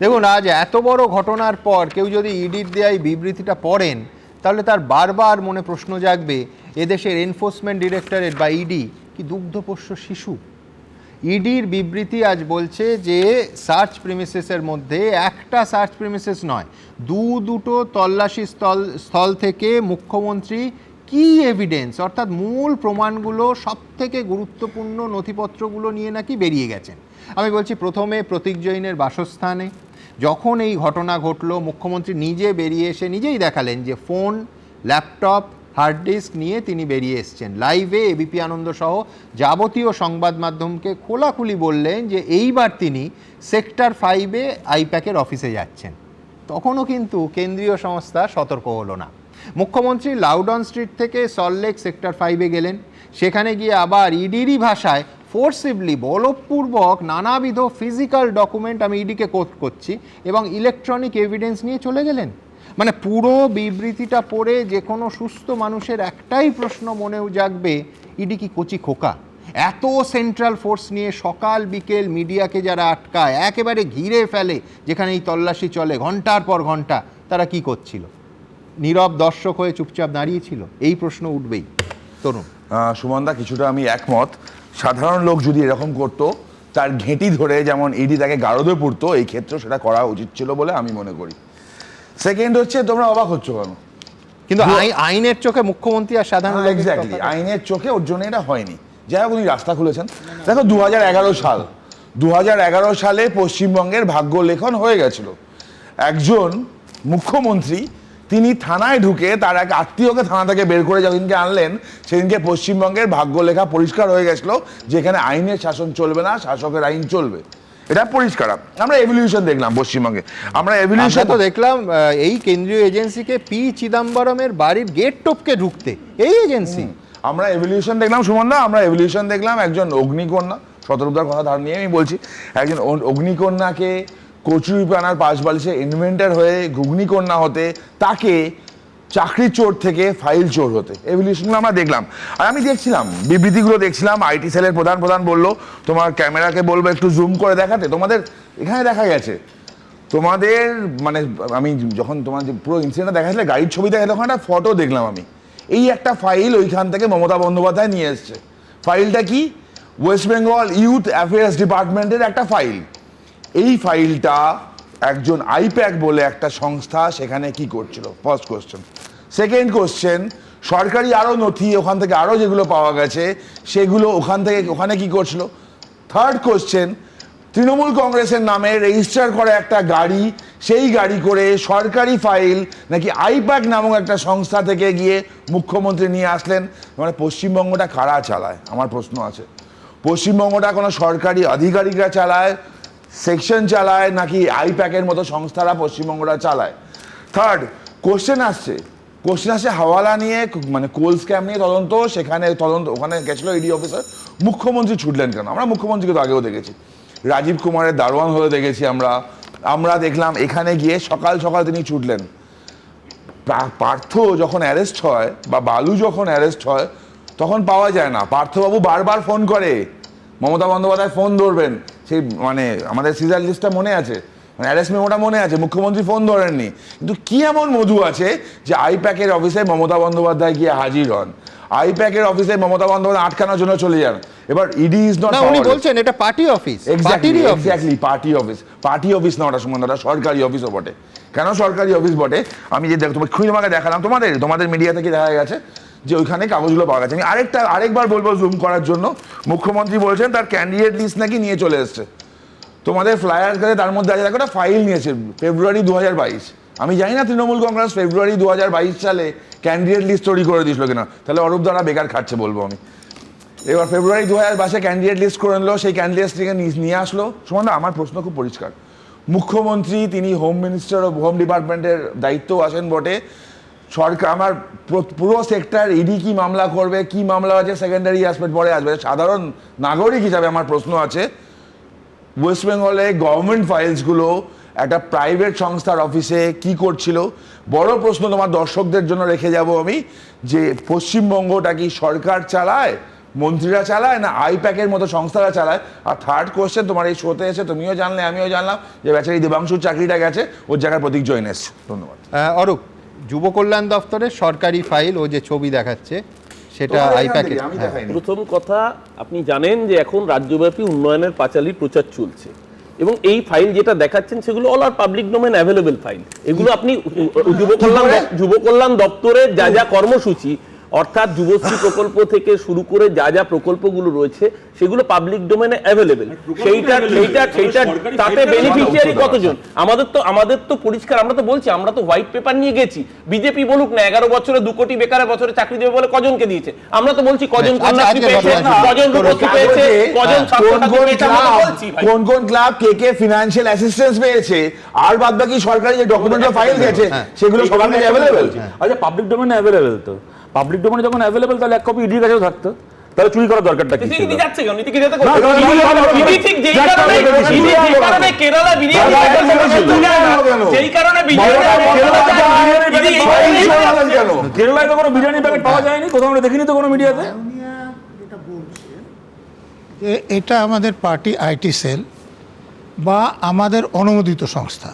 দেখুন, আজ এত বড় ঘটনার পর কেউ যদি ইডির দেয়া বিবৃতিটা পড়েন, তাহলে তার বারবার মনে প্রশ্ন জাগবে, এদেশের এনফোর্সমেন্ট ডিরেক্টরেট বা ইডি কি দুগ্ধপোষ্য শিশু? ইডির বিবৃতি আজ বলছে যে সার্চ প্রিমিসেসের মধ্যে একটা সার্চ প্রিমিসেস নয়, দু দুটো তল্লাশি স্থল স্থল থেকে মুখ্যমন্ত্রী কি এভিডেন্স অর্থাৎ মূল প্রমাণগুলো সব থেকে গুরুত্বপূর্ণ নথিপত্রগুলো নিয়ে নাকি বেরিয়ে গেছেন। আমি বলছি প্রথমে প্রতীক জৈনের বাসস্থানে যখন এই ঘটনা ঘটলো, মুখ্যমন্ত্রী নিজে বেরিয়ে এসে নিজেই দেখালেন যে ফোন, ল্যাপটপ, হার্ড ডিস্ক নিয়ে তিনি বেরিয়ে এসছেন। লাইভে এবিপি আনন্দ সহ যাবতীয় সংবাদ মাধ্যমকে খোলাখুলি বললেন যে এইবার তিনি সেক্টর ফাইভে আইপ্যাকের অফিসে যাচ্ছেন। তখনও কিন্তু কেন্দ্রীয় সংস্থা সতর্ক হলো না। মুখ্যমন্ত্রী লাউডন স্ট্রিট থেকে সল্টলেক সেক্টর ফাইভে গেলেন। সেখানে গিয়ে আবার ইডিরই ভাষায় ফোর্সিভলি বলপূর্বক নানাবিধ ফিজিক্যাল ডকুমেন্ট আমি ইডিকে কোট করছি এবং ইলেকট্রনিক এভিডেন্স নিয়ে চলে গেলেন। মানে পুরো বিবৃতিটা পড়ে যে কোনো সুস্থ মানুষের একটাই প্রশ্ন মনেও জাগবে ইডি কি কচি খোকা? এত সেন্ট্রাল ফোর্স নিয়ে সকাল বিকেল মিডিয়াকে যারা আটকায়, একেবারে ঘিরে ফেলে, যেখানে এই তল্লাশি চলে ঘণ্টার পর ঘণ্টা, তারা কি করছিল? নীরব দর্শক হয়ে চুপচাপ দাঁড়িয়েছিল এই প্রশ্ন উঠবেই। তরুণ। সুমনদা, কিছুটা আমি একমত। সাধারণ লোক যদি এরকম করতো তার ঘেঁটি ধরে যেমন ইডি তাকে গারদে পড়তো এই ক্ষেত্রেও সেটা করা উচিত ছিল বলে আমি মনে করি। সেকেন্ড হচ্ছে তোমরা অবাক হচ্ছ কেন? কিন্তু আই- আইনের চোখে মুখ্যমন্ত্রী আর সাধারণ এক্স্যাক্টলি আইনের চোখে ওর জন্য এটা হয়নি। যাই হোক উনি রাস্তা খুলেছেন। দেখো দু হাজার এগারো সাল দু হাজার এগারো সালে পশ্চিমবঙ্গের ভাগ্য লেখন হয়ে গেছিল। একজন মুখ্যমন্ত্রী তিনি থানায় ঢুকে তার এক আত্মীয়কে থানা থেকে বের করে যেদিনকে আনলেন সেদিনকে পশ্চিমবঙ্গের ভাগ্য লেখা পরিষ্কার হয়ে গেছিল যেখানে আইনের শাসন চলবে না শাসকের আইন চলবে। এটা পরিষ্কার। আমরা এভলিউশন দেখলাম পশ্চিমবঙ্গে। আমরা এভলিউশন তো দেখলাম এই কেন্দ্রীয় এজেন্সিকে পি চিদাম্বরমের বাড়ির গেট টপকে ঢুকতে। এই এজেন্সি। আমরা এভলিউশন দেখলাম সুমনদা আমরা এভলিউশন দেখলাম একজন অগ্নিকন্যা শতরূপদার কথা ধার নিয়ে আমি বলছি একজন অগ্নিকন্যাকে কচুরিপানার পাশ বালিশে ইনভেন্টার হয়ে ঘুগনিকন্যা হতে, তাকে চাকরি চোর থেকে ফাইল চোর হতে। এভলিউশনগুলো আমরা দেখলাম। আর আমি দেখছিলাম, বিবৃতিগুলো দেখছিলাম আইটি সেলের প্রধান প্রধান বলল, তোমার ক্যামেরাকে বলব একটু জুম করে দেখাতে। তোমাদের এখানে দেখা গেছে। তোমাদের মানে আমি যখন তোমার যে পুরো ইনসিডেন্টটা দেখাচ্ছিলে গাড়ির ছবি দেখা তখন একটা ফটো দেখলাম আমি। এই একটা ফাইল ওইখান থেকে মমতা বন্দ্যোপাধ্যায় নিয়ে এসছে। ফাইলটা কি? ওয়েস্ট বেঙ্গল ইউথ অ্যাফেয়ার্স ডিপার্টমেন্টের একটা ফাইল এই ফাইলটা একজন আইপ্যাক বলে একটা সংস্থা সেখানে কি করছিল? ফার্স্ট কোশ্চেন সেকেন্ড কোশ্চেন সরকারি আরও নথি, ওখান থেকে আরও যেগুলো পাওয়া গেছে, সেগুলো ওখান থেকে, ওখানে কি করছিল? থার্ড কোশ্চেন তৃণমূল কংগ্রেসের নামে রেজিস্টার করা একটা গাড়ি, সেই গাড়ি করে সরকারি ফাইল নাকি আইপ্যাক নামক একটা সংস্থা থেকে গিয়ে মুখ্যমন্ত্রী নিয়ে আসলেন? মানে পশ্চিমবঙ্গটা কারা চালায়? আমার প্রশ্ন আছে। পশ্চিমবঙ্গটা কোনো সরকারি আধিকারিকরা চালায়? সেকশন চালায় নাকি আইপ্যাকের মতো সংস্থারা পশ্চিমবঙ্গরা চালায়? থার্ড কোশ্চেন আসছে। কোশ্চেন আসছে হাওয়ালা নিয়ে মানে কোল স্ক্যাম নিয়ে তদন্ত। সেখানে তদন্ত, ওখানে গেছিল ইডি অফিসার মুখ্যমন্ত্রী ছুটলেন কেন? আমরা মুখ্যমন্ত্রীকে তো আগেও দেখেছি। রাজীব কুমারের দারোয়ান হলে দেখেছি আমরা। আমরা দেখলাম এখানে গিয়ে সকাল সকাল তিনি ছুটলেন। পার্থ যখন অ্যারেস্ট হয় বা বালু যখন অ্যারেস্ট হয়, তখন পাওয়া যায় না। পার্থবাবু বারবার ফোন করে। মমতা বন্দ্যোপাধ্যায় ফোন ধরবেন। সেই মানে আমাদের সিজার লিস্টটা মনে আছে? মানে অ্যারেস্ট মেমোটা মনে আছে? মুখ্যমন্ত্রী ফোন ধরেননি। কিন্তু কি এমন মধু আছে যে আইপ্যাকের অফিসে মমতা বন্দ্যোপাধ্যায় গিয়ে হাজির হন? আইপ্যাকের অফিসে মমতা বন্দ্যোপাধ্যায় আটকানোর জন্য চলে যান। এবার ইডি ইজ নট উনি বলছেন এটা party office office exactly party office party office না ওটা সুমন দাদা সরকারি অফিসও বটে। কেন সরকারি অফিস বটে? আমি যে দেখ তোমাকে খুঁজে তোমাকে দেখালাম। তোমাদের তোমাদের মিডিয়া থেকে দেখা গেছে? যে ওইখানে কাগজগুলো পাওয়া গেছে। আমি আরেকটা, আরেকবার বলব জুম করার জন্য। মুখ্যমন্ত্রী বলছেন তার ক্যান্ডিডেট লিস্ট নাকি নিয়ে চলে এসছে। তোমাদের ফ্লায়ার কাছে তার মধ্যে আছে একটা ফাইল নিয়েছে ফেব্রুয়ারি দু হাজার বাইশ। আমি জানি না তৃণমূল কংগ্রেস ফেব্রুয়ারি দু হাজার বাইশ সালে ক্যান্ডিডেট লিস্ট তৈরি করে দিয়েছিল কিনা। তাহলে অরূপ দ্বারা বেকার খাচ্ছে বলব আমি। এবার ফেব্রুয়ারি দু হাজার বাইশে ক্যান্ডিডেট লিস্ট করে নিলো, সেই ক্যান্ডিডেট থেকে নিয়ে আসলো। সুমন আমার প্রশ্ন খুব পরিষ্কার। মুখ্যমন্ত্রী, তিনি হোম মিনিস্টার অফ হোম ডিপার্টমেন্টের দায়িত্ব আসেন বটে। সরকার, আমার পুরো সেক্টর ইডি কি মামলা করবে, কি মামলা আছে সেকেন্ডারি অ্যাসপেক্ট পরে আসবে। সাধারণ নাগরিক হিসাবে আমার প্রশ্ন আছে ওয়েস্ট বেঙ্গলে গভর্নমেন্ট ফাইলসগুলো একটা প্রাইভেট সংস্থার অফিসে কি করছিল? বড় প্রশ্ন তোমার দর্শকদের জন্য রেখে যাব আমি, যে পশ্চিমবঙ্গটা কি সরকার চালায়, মন্ত্রীরা চালায়, না আইপ্যাকের মতো সংস্থারা চালায়? আর থার্ড কোশ্চেন তোমার এই শোতে এসে তুমিও জানলে, আমিও জানলাম যে বেচারি দেবাংশুর চাকরিটা গেছে, ওর জায়গায় প্রতীক জৈন এসছে। ধন্যবাদ। অরূপ। যুব কল্যাণ দপ্তরের সরকারি ফাইল ও যে ছবি দেখাচ্ছে সেটা আই দেখাইনি প্রথম কথা আপনি জানেন যে এখন রাজ্যব্যাপী উন্নয়নের পাঁচালী প্রচার চলছে। এবং এই ফাইল যেটা দেখাচ্ছেন সেগুলো all are public domain available file এগুলো আপনি যুব কল্যাণ যুব কল্যাণ দপ্তরের যা যা কর্মসূচি অর্থাৎ যুবশ্রী প্রকল্প থেকে শুরু করে যা যা প্রকল্পগুলো রয়েছে সেগুলো পাবলিক ডোমেনে অ্যাভেলেবেল সেইটা সেইটা সেইটা তাতে বেনিফিশিয়ারি কতজন? আমাদের তো আমাদের তো পরিষ্কার আমরা তো বলছি আমরা তো হোয়াইট পেপার নিয়ে গেছি। বিজেপি বলুক না এগারো বছরে দু কোটি বেকারের বছরে চাকরি দেবে বলে কজনকে দিয়েছে? আমরা তো বলছি কজন আচ্ছা, কন্যাশ্রী পেয়েছে কজন রূপশ্রী পেয়েছে কজন কোন কোন ক্লাব কোন কোন ক্লাব কে কে ফিনান্সিয়াল অ্যাসিস্ট্যান্স পেয়েছে আর বাদ বাকি সরকারি যে ডকুমেন্ট ফাইল গেছে সেগুলো সবার কাছে অ্যাভেলেবেল আচ্ছা পাবলিক ডোমেনে অ্যাভেলেবেল তো। পাবলিক ডোমেনে যখন অ্যাভেলেবেল তাহলে এক কপি ইডির কাছেও থাকতো তাহলে চুরি করার দরকারটা কি ছিল যাচ্ছে কেন যেতে নীতি ঠিক যেই কারণে যেই কারণে কেরালা বিরিয়ানি কারণে কেরালায় তো কোনো বিরিয়ানি প্যাকেট পাওয়া যায়নি কোথাও আমরা দেখিনি তো কোনো মিডিয়াতে এটা আমাদের পার্টি আইটি সেল বা আমাদের অনুমোদিত সংস্থা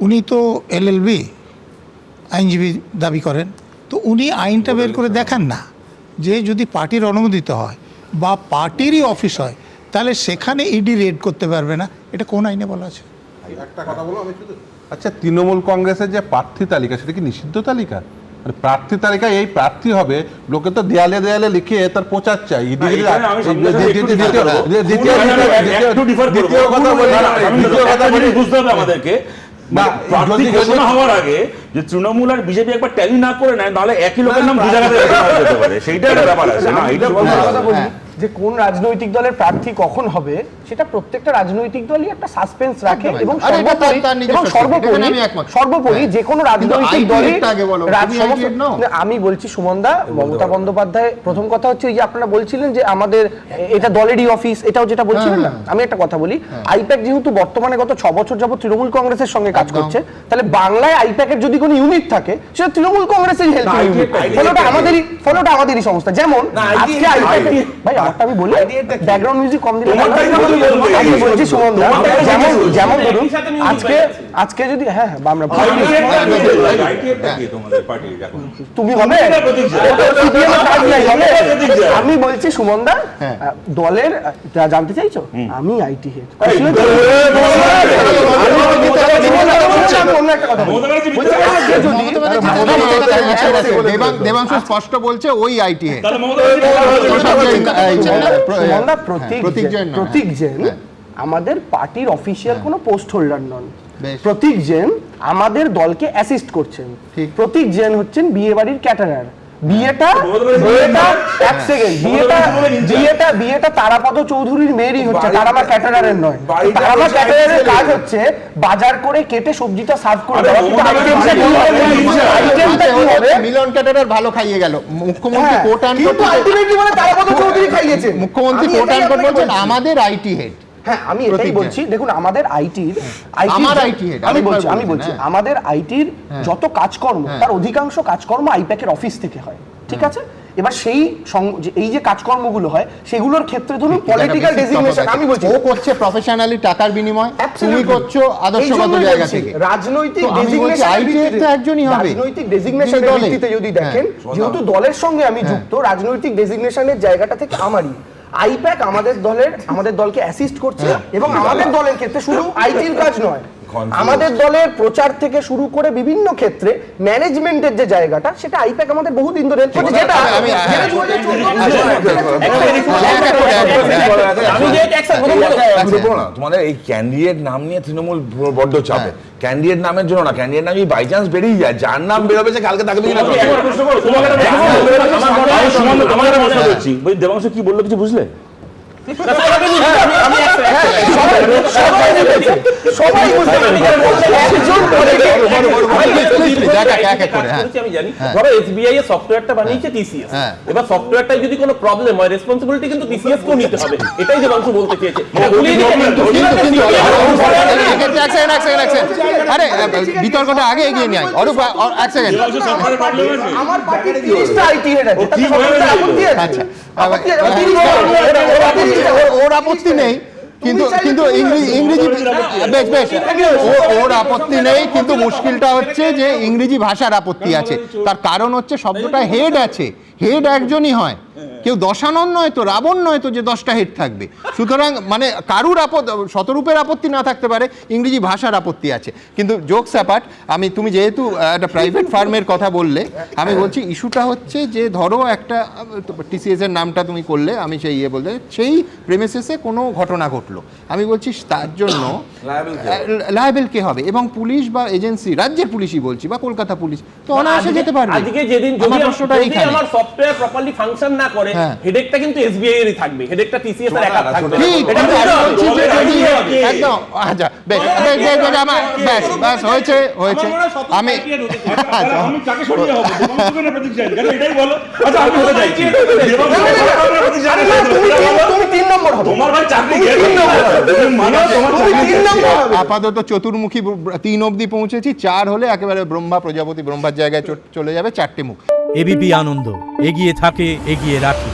উনি তো এলএলবি আইনজীবী দাবি করেন তো উনি আইনটা বের করে দেখান না। যে যদি পার্টির অনুমোদিত হয় বা পার্টিরই অফিস হয় তাহলে সেখানে ইডি রেড করতে পারবে না। এটা কোন আইনে বলা আছে? আচ্ছা তৃণমূল কংগ্রেসের যে প্রার্থী তালিকা সেটা কি নিষিদ্ধ তালিকা? মানে প্রার্থী তালিকায় এই প্রার্থী হবে লোকে তো দেয়ালে দেয়ালে লিখে তার প্রচার চাই দ্বিতীয়- আমি একটু দ্বিতীয়- আমি একটু কথা বলি না, না, আমি দ্বিতীয় কথা বলি বুঝতে হবে আমাদেরকে। ঘোষণা হওয়ার আগে যে তৃণমূল আর বিজেপি একবার ট্যালি না করে নেয় তাহলে একই লোকের নাম দুই জায়গাতে যেতে পারে সেইটা একটা ব্যাপার আছে না এটা বলতে হবে। কথা বলি যে কোন রাজনৈতিক দলের প্রার্থী কখন হবে সেটা প্রত্যেকটা রাজনৈতিক দলই একটা সাসপেন্স রাখে এবং সর্বোপরি সর্বোপরি হ্যাঁ। যে কোনো রাজনৈতিক দলই আমি বলছি সুমনদা মমতা বন্দ্যোপাধ্যায় প্রথম কথা হচ্ছে যে আপনারা বলছিলেন যে আমাদের এটা দলেরই অফিস এটাও যেটা বলছিলেন না আমি একটা কথা বলি আইপ্যাক যেহেতু বর্তমানে গত ছ বছর যাবত তৃণমূল কংগ্রেসের সঙ্গে কাজ করছে তাহলে বাংলায় আইপ্যাকের যদি কোনো ইউনিট থাকে সেটা তৃণমূল কংগ্রেসের হেল্প ফলোটা আমাদেরই ফলোটা আমাদেরই সংস্থা যেমন আজকে আইপ্যাক ভাই আমারটা আমি বলি ব্যাকগ্রাউন্ড মিউজিক কম দিলে আমি বলছি সুমন দা, যেমন যেমন ধরুন একই সাথে music আজকে আজকে যদি হ্যাঁ হ্যাঁ আমরা তুমি হবে CPM এর কাজ নাই, হবে? আমি বলছি সুমন দা দলের জানতে চাইছো আমি আইটি হেড দেবাংশু স্পষ্ট বলছে ওই আইটি হেড প্রতীক জৈন প্রতীক জেন হ্যাঁ। আমাদের পার্টির অফিসিয়াল কোনো পোস্ট হোল্ডার নন। প্রতীক জেন আমাদের দলকে অ্যাসিস্ট করছেন। প্রতীক জেন হচ্ছেন বিয়ে বাড়ির ক্যাটারার বিয়েটা বিয়েটা এক সেকেন্ড বিয়েটা বিয়েটা বিয়েটা তারাপদ চৌধুরীর মেয়েরই হচ্ছে তারামা ক্যাটারারের নয়। তারামা ক্যাটারারের কাজ হচ্ছে বাজার করে কেটে সবজিটা সার্ভ করে দেওয়া। আইটেমটা কি হবে? মিলন ক্যাটারার ভালো খাইয়ে গেল। মুখ্যমন্ত্রী হ্যাঁ, কোর্ট কিন্তু আলটিমেটলি মানে তারাপদ চৌধুরী খাইয়েছেন মুখ্যমন্ত্রী আপনাকে বলছেন আমাদের আইটি হেড হ্যাঁ আমি এটাই বলছি দেখুন আমাদের আইটির আমার IT আমি বলছি আমি বলছি হ্যাঁ। আমাদের আইটির যত কাজকর্ম হ্যাঁ। তার অধিকাংশ কাজকর্ম আইপ্যাকের অফিস থেকে হয় ঠিক আছে? এবার সেই এই যে কাজকর্মগুলো হয় সেগুলোর ক্ষেত্রে ধরুন পলিটিক্যাল ডেজিগনেশন আমি বলছি ও করছে প্রফেশনালি টাকার বিনিময় তুমি করছ আদর্শগত জায়গা থেকে। রাজনৈতিক ITF তো একজনই হবে। রাজনৈতিক ডেজিগনেশনের ভিত্তিতে যদি দেখেন হ্যাঁ। যেহেতু দলের সঙ্গে আমি যুক্ত রাজনৈতিক ডেজিগনেশনের জায়গাটা থেকে আমারই। আইপ্যাক আমাদের দলের আমাদের দলকে অ্যাসিস্ট করছে এবং আমাদের দলের ক্ষেত্রে শুধু আইটির কাজ নয় আমাদের দলের প্রচার থেকে শুরু করে বিভিন্ন ক্ষেত্রে ম্যানেজমেন্টের যে জায়গাটা সেটা আইপ্যাক আমাদের বহুদিন ধরে যেটা আমি- আমি- যেটা 2014 আমি যেহেতু একসাথে কথা বলব। ঘুরে পড়ো না। তোমাদের এই ক্যান্ডিডেট নাম নিয়ে তৃণমূল বড্ড চাপে। ক্যান্ডিডেট নামের জন্য না ক্যান্ডিডেট নাম বাই চান্স বেরিয়ে যায় যার নাম বেরোবে সে কালকে তাকে মনে হয়। দেবাংশু কি বলল কিছু বুঝলে? আমি সবাই বুঝতে পারবে একজন এক এক এক এক করে, হ্যাঁ। বলেছি আমি জানি ধরো এসবিআই এর সফটওয়্যারটা বানিয়েছে টিসিএস হ্যাঁ। এবার সফটওয়্যারটায় যদি কোনো প্রবলেম হয় রেসপন্সিবিলিটি কিন্তু টিসিএস কেও নিতে হবে এটাই যে বলতে চেয়েছে ভুলিয়ে দিতে- কিন্তু কিন্তু এক সেকেন্ড এক সেকেন্ড এক সেকেন্ড আরে বিতর্কটা আগে এগিয়ে নিয়ে অরূপ এক সেকেন্ড? আমার পার্টির তিরিশটা আইটি হেড আছে? আচ্ছা ওর আপত্তি নেই কিন্তু কিন্তু ইংরেজি ইংরেজি বেশ বেশ। ও- ওর আপত্তি নেই কিন্তু মুশকিলটা হচ্ছে যে ইংরেজি ভাষার আপত্তি আছে। তার কারণ হচ্ছে শব্দটা হেড আছে। হেড একজনই হয়। কেউ দশানন নয় তো রাবণ নয় তো যে দশটা হেড থাকবে। সুতরাং মানে কারুর আপদ শতরূপের আপত্তি না থাকতে পারে ইংরেজি ভাষার আপত্তি আছে। কিন্তু জোক স্যাপাট আমি তুমি যেহেতু একটা প্রাইভেট ফার্মের কথা বললে আমি বলছি ইস্যুটা হচ্ছে যে ধরো একটা টিসিএস এর নামটা তুমি করলে আমি সেই ইয়ে বলতে সেই প্রেমিসেসে কোনো ঘটনা ঘটলো। আমি বলছি তার জন্য লায়াবেল কে হবে? এবং পুলিশ বা এজেন্সি রাজ্যের পুলিশই বলছি বা কলকাতা পুলিশ তো অনায়াসে যেতে পারবে। আজকে যেদিন যদি আমার আম- প্রশ্নটা এইখানে। আমার সফটওয়্যার প্রপারলি ফাংশন না করে হ্যাঁ। হেডেকটা কিন্তু এসবিআই এরই থাকবে। হেডেকটা টিসিএস এর একা থাকবে একদম আচ্ছা বেশ বেশ বেশ বেশ আমার ব্যাস ব্যাস হয়েছে হয়েছে। আমি আচ্ছা মানো হবে আপাতত চতুর্মুখী তিন অবধি পৌঁছেছি চার হলে একেবারে ব্রহ্মা প্রজাপতি ব্রহ্মার জায়গায় চলে যাবে চারটে মুখ। এবিপি আনন্দ এগিয়ে থাকে এগিয়ে রাখে।